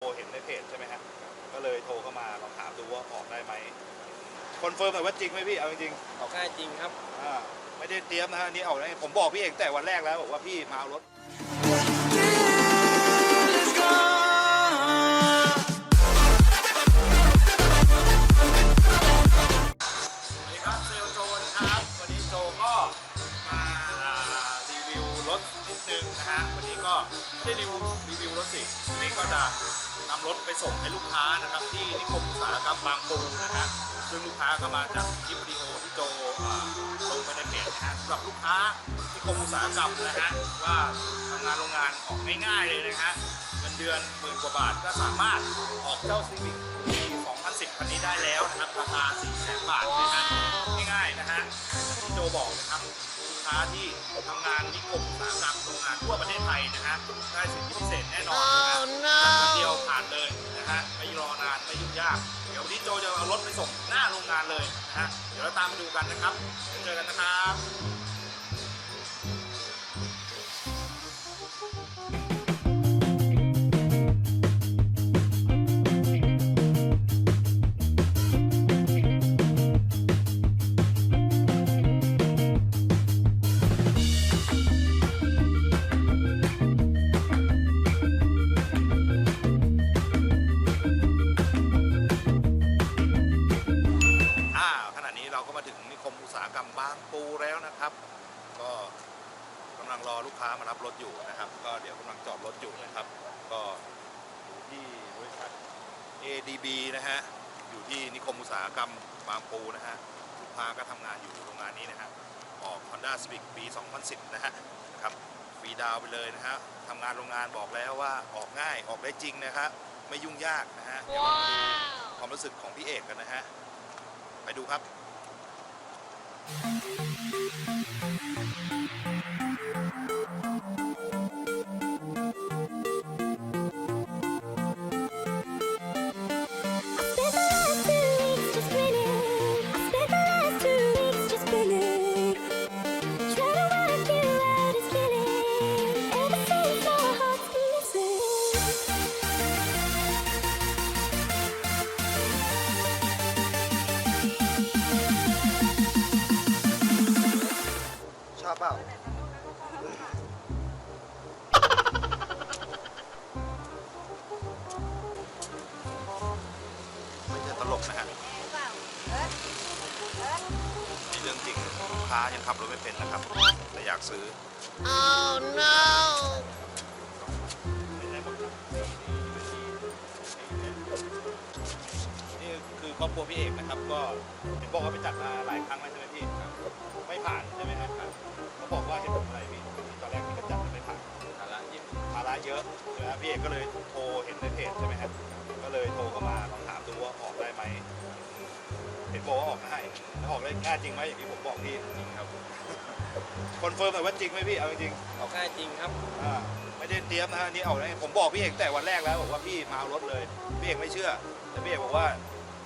โทรเห็นในเพจใช่ไหมฮะ ก็เลยโทรเข้ามาลองถามดูว่าออกได้ไหมคอนเฟิร์มหน่อยว่าจริงไหมพี่ เอาจริงออกง่ายจริงครับๆอ่าไม่ได้เตรียมนะฮะอันนี่ออกได้ ผมบอกพี่เอกแต่วันแรกแล้วบอกว่าพี่มาเอารถ สวัสดีครับเซลลโจนะครับวันนี้โจก็มารีวิวรถนิดนึงนะฮะวันนี้ก็ไม่ได้รีวิวรีวิวรถสิวันนี้ก็จะ นำรถไปส่งให้ลูกค้านะครับ ที่นิคมอุตสาหกรรมบางปูนะฮะซึ่งลูกค้าก็มาจากคลิปวิดีโอที่โจอ่าลงไปในเพจนะฮะสำหรับลูกค้านิคมอุตสาหกรรมนะฮะว่าทำงานโรงงานออกง่ายๆเลยนะฮะเงินเดือนหมื่นกว่าบาทก็สามารถออกเจ้าซีวิกปี2010คันนี้ได้แล้วนะครับราคา4แสนบาทนะฮะง่ายๆนะฮะอย่างที่โจบอกนะครับลูกค้าที่ทำงานนิคมอุตสาหกรรมโรงงานทั่วประเทศไทยนะฮะได้สิทธิพิเศษแน่นอนนะฮะครั้งเดียวผ่าน ยาก เดี๋ยววันนี้โจจะเอารถไปส่งหน้าโรงงานเลยนะฮะ เดี๋ยวเราตามไปดูกันนะครับเดี๋ยวเจอกันนะครับ นะครับ ก็กำลังรอลูกค้ามารับรถอยู่นะครับ ก็เดี๋ยวกำลังจอดรถอยู่นะครับ ก็อยู่ที่บริษัท ADB นะฮะอยู่ที่นิคมอุตสาหกรรมบางปูนะฮะลูกค้าก็ทำงานอยู่โรงงานนี้นะฮะออก Honda Civic ปี 2010 นะฮะครับฟรีดาวน์ไปเลยนะฮะทำงานโรงงานบอกแล้วว่าออกง่ายออกได้จริงนะครับไม่ยุ่งยากนะฮะเดี๋ยวเรามาดูความรู้สึกของพี่เอกกันนะฮะไปดูครับ Thank you. นี่เรื่องจริงลูกค้ายังขับรถไม่เป็นนะครับ แต่อยากซื้อ Oh no! ไม่ใช่หมดครับนี่คือครอบครัวพี่เอกนะครับ ก็เห็นบอกว่าไปจัดมาหลายครั้งแล้วใช่ไหมพี่ไม่ผ่านใช่ไหมครับเขาบอกว่าเหตุผลอะไรพี่ตอนแรกที่เขาจัดแล้วไม่ผ่านภาระยิ่งภาระเยอะใช่ไหมครับพี่เอกก็เลยโทรเห็นในเพจใช่ไหมครับก็เลยโทรเข้ามาลองถามดูว่าออกได้ไหมเห็นบอกว่าออกได้แล้วออกได้ง่ายจริงไหมอย่างที่ผมบอกพี่จริงครับคอนเฟิร์มหน่อยว่าจริงไหมพี่เอาจริงออกง่ายจริงครับๆอ่าไม่ได้เตรียมนะฮะอันนี่ออกได้ผมบอกพี่เอกแต่วันแรกแล้วบอกว่าพี่มาเอารถเลยพี่เอกไม่เชื่อแต่พี่เอกบอกว่า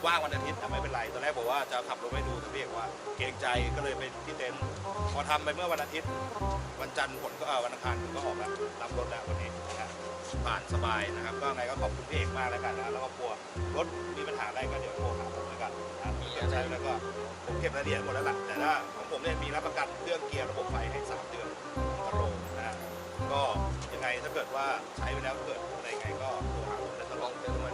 ว่างวันอาทิตย์อ่ไม่เป็นไรตอนแรกบอกว่าจะขับรถไปดูแต่พี่เอกว่าเกรงใจก็เลยไปที่เต็นท์พอทำไปเมื่อวันอาทิตย์ วันจันทร์ผลก็เออวันอังคารผลก็ออกแล้วรับรถแล้ววันนี้นะฮะผ่านสบายนะครับ ก็ไงก็ขอบคุณพี่เอกมากแล้วกันนะแล้วก็กลัวรถมีปัญหาอะไรก็เดี๋ยวโทรหาผมแล้วกันนะเก็บใจไว้แล้วก็ผมเก็บรายละเอียดหมดแล้วล่ะแต่ถ้าของผมเนี่ยมีรับประกันเครื่องเกียร์ระบบไฟให้สามเดือนกระโลนะฮะก็ยังไงถ้าเกิดว่าใช้ไปแล้วเกิดอะไรยังไงก็โทรหาผมได้ตลอดเดือนมั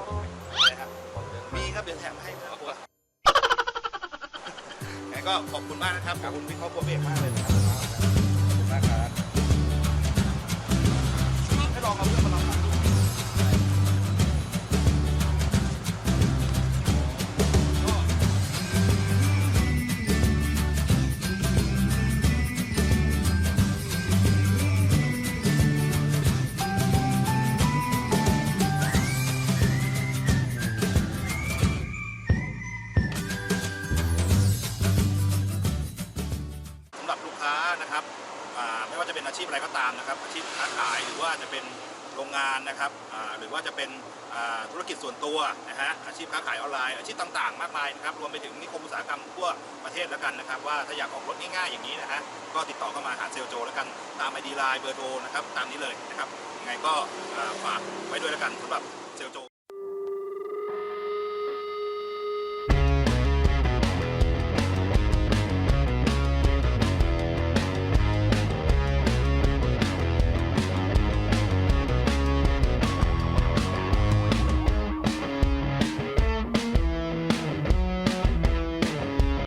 ก็ขอบคุณมากนะครับขอบคุณพี่ครอบครัวพี่เอกมากเลยนะครับ นะครับไม่ว่าจะเป็นอาชีพอะไรก็ตามนะครับ อาชีพค้าขายหรือว่าจะเป็นโรงงานนะครับหรือว่าจะเป็นธุรกิจส่วนตัวนะฮะอาชีพค้าขายออนไลน์ อาชีพต่างๆ มากมายนะครับรวมไปถึงนิคมอุตสาหกรรมทั่วประเทศแล้วกันนะครับ ว่าถ้าอยากออกรถง่ายๆอย่างนี้นะฮะก็ติดต่อเข้ามาหาเซลโจแล้วกันตามไอดีไลน์เบอร์โทรนะครับตามนี้เลยนะครับยังไงก็ฝากไว้ด้วยแล้วกันสำหรับ